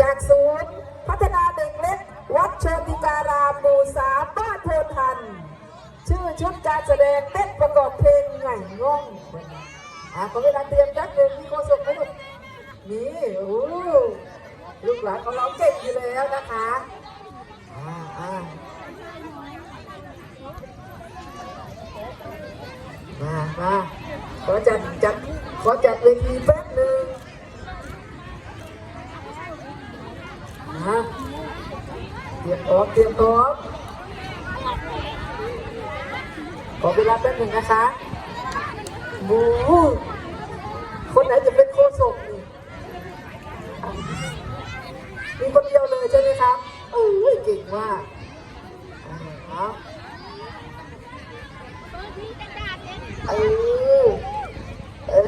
จากศูนย์พัฒนาเด็กเล็ก วัดโชติการามหมู่สามบ้านโพทัน ชื่อชุดการแสดงเต้นประกอบเพลงไงง่องอะขอเวลาเตรียมจัดเดินมีโคศกไหมลูกนี่โอ้ลูกหลานของเราเก่งอยู่แล้วนะคะอ่าอ่ามามาขอจัดจัดขอจัดเวทีแป๊บหนึ่งนะเตรียม พร้อมเตรียมพร้อมขอเวลาแป๊บหนึ่งนะคะหมูคนไหนจะเป็นโคศกนี่มีคนเดียวเลยใช่ไหมครับโอ้ยเก่งมากอ่าเออเออ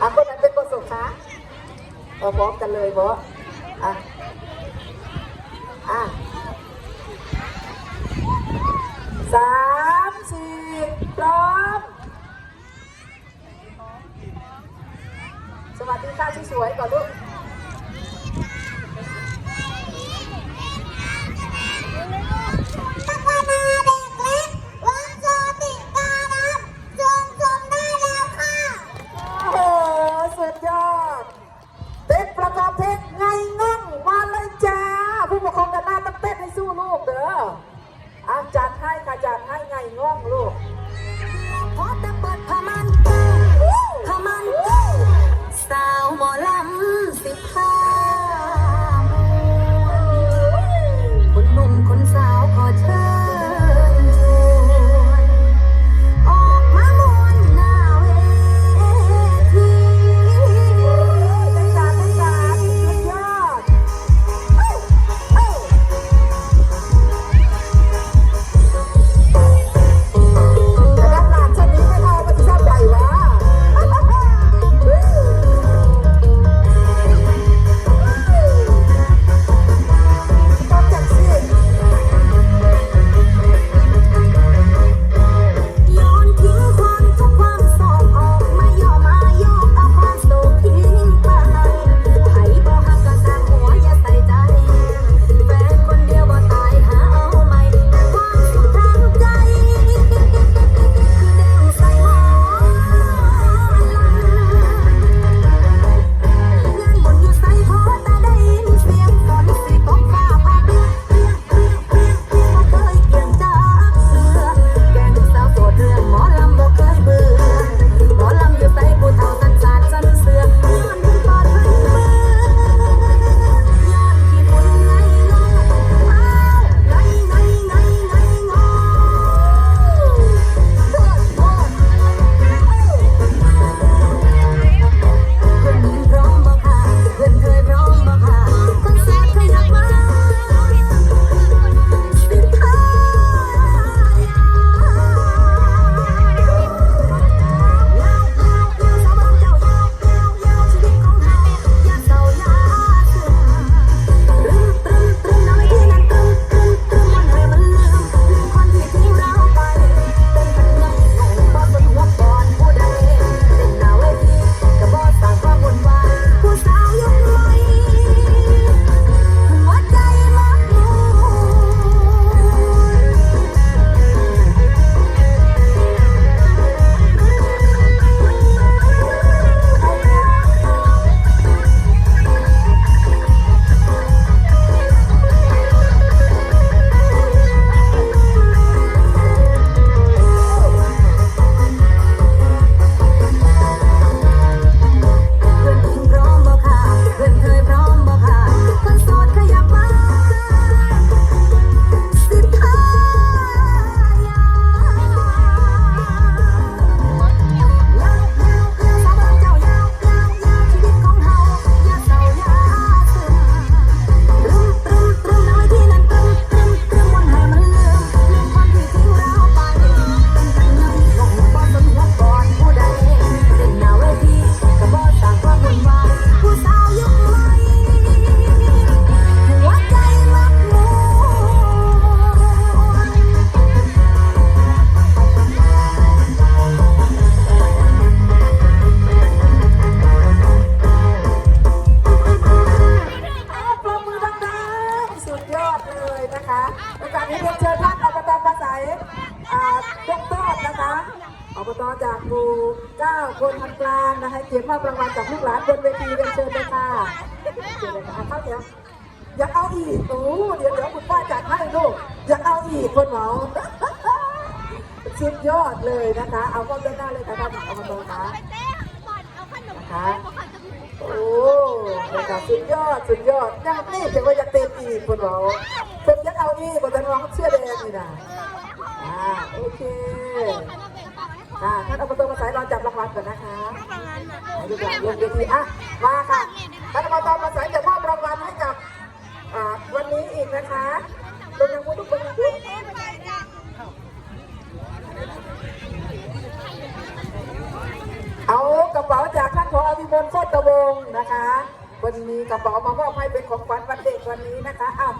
อะคนไหนเป็นโคศกคะเอาพร้อมกันเลยบอสอะอะ สามสี่พร้อม สวัสดีค่ะส วยก่อนลูก มอบรางวัลจากลูกหลานบนเวทีเรียนเชิญเลยค่ะเชิญเลยค่ะเข้าแถวอยาเอาอีกโอ้เดี๋ยวเดี๋ยวคุณป้าจัดให้ลูกอยาเอาอีกคนเหมาสุดยอดเลยนะคะ เอาก็เดินหน้าเลยค่ะท่านอบตนะไปเอนเอาขนมนะคะเขาขอจะโอ้นะคะสุดยอดสุดยอดยังนี่จะว่าอยากเต็มอีกคนเหมาคนอยากเอาอีกคนจะน้องเชื่อแดงนี่นะอ่าโอเค ค่ะท่านอบตมาสายรอจับรางวัลก่อนนะคะดูก่อนลงเวทีอะมาค่ะท่านอบตมาสายจะมอบรางวัลให้กับอ่าวันนี้อีกนะคะเป็นยังพูดทุกคนยังพูดเอากระเป๋าจากท่านผอวิมลโคตรวงศ์นะคะวันนี้กระเป๋ามามอบให้เป็นของขวัญวันเด็กวันนี้นะคะอ้าว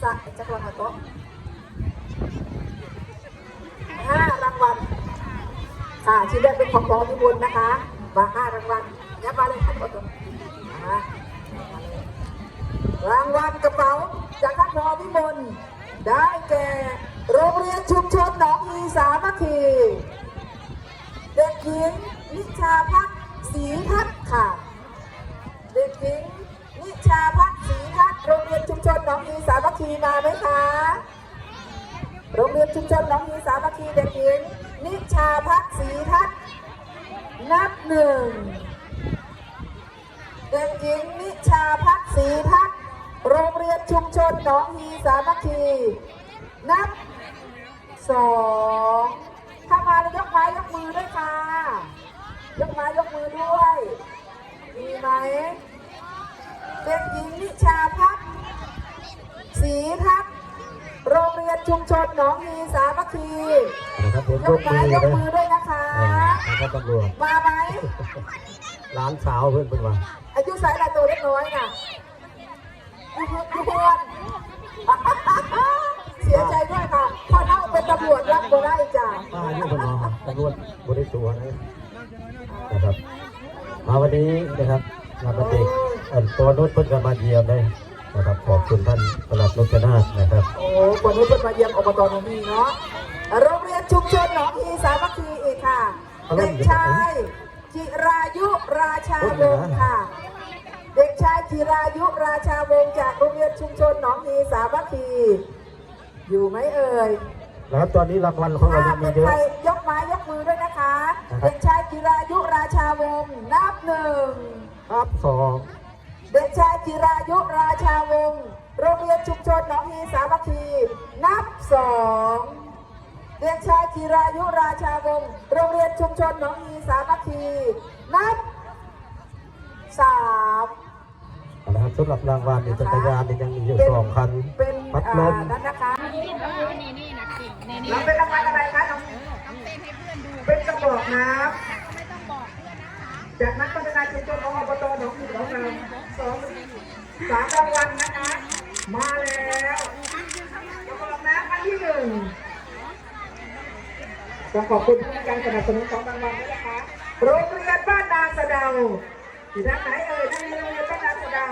สะจักรวาลโต๊ะห้ารางวัล ค่ะชิ้นแรกเป็นของพอพิบูลนะคะมาห้ารางวัลยับมาเลยครับผมอ่ารางวัลกระเป๋าจากท่านพอพิบูลได้แก่โรงเรียนชุมชนหนองอีสามัคคีเด็กหญิงนิชาพัฒน์ศรีทัศน์ค่ะ เด็กหญิงนิชาพัฒน์ศรีทัศน์โรงเรียนชุมชนหนองอีสามัคคีมาไหมคะ โรงเรียนชุมชนหนองฮีสามัคคีเด็กหญิง นิชาพักศรีทัศน์นับหนึ่งเด็กหญิงนิชาพักศรีทัศน์โรงเรียนชุมชนหนองฮีสามัคคีนับสองถ้ามาแล้วยกไม้ยกมือด้วยค่ะ ยกไม้ยกมือด้วย มีไหมเด็กหญิงนิชาพักสีทัศ โรงเรียนชุมชนหนองฮีสามัคคีนะครับผมยยกกไม้มือยกนะมือด้วยนะคะนะครับตำรวจมาไหมร้านสาวเพื่อนเป็นว่าอายุสายละตัวเล็กน้อยน่ะอยูเพื่อนอยูเพื่อนเสียใจด้วยค่ะพอเท่าเป็นตำรวจรับบ่ได้จ้ะป้าอายุเป็นว่าตำรวจบริสุทธิ์นะนะครับมาวันนี้นะครับงานวันเด็กอันตัวนุชเพิ่นก็มาเยี่ยมเลย นะครับขอบคุณท่านประหลัดนพนาถนะครับ โอ้คนนี้เป็นมาเยี่ยมอบตหนองฮีเนาะโรงเรียนชุมชนหนองฮีสามัคคีอีกค่ะเด็กชายจิรายุราชาวงศ์ค่ะ เด็กชายจิรายุราชาวงศ์จากโรงเรียนชุมชนหนองฮีสามัคคีอยู่ไหมเอ่ยนะครับตอนนี้รางวัลของเราถ้ายังมีเป็นเยใคอะรยกไม้ยกมือด้วยนะคะนะครับเด็กชายจิรายุราชาวงศ์นับหนึ่งครับสอง เด็กชายจิรายุราชาวงศ์โรงเรียนชุมชนหนองฮีสามัคคี นับสองเด็กชายจิรายุราชาวงศ์โรงเรียนชุมชนหนองฮีสามัคคี นับสามนะครับสำหรับรางวัลในจักรยานนี่ยังมีอยู่สองคันเป็นพัดลอ่ามนั่นนะคะเราเป็นรางวัลอะไรคะน้องเป็นกระบอกน้ำจากนักพัฒนาชุมชนของอบตหนองหีของเรา สามรางวัลนะคะ มาแล้วกระบอกน้ำอันที่หนึ่งต้องขอบคุณผู้ให้การสนับสนุนของรางวัลด้วยนะคะ โรงเรียนบ้านนาสะเดาที่ด้านไหนเอ่ยที่โรงเรียนบ้านนาสะเดา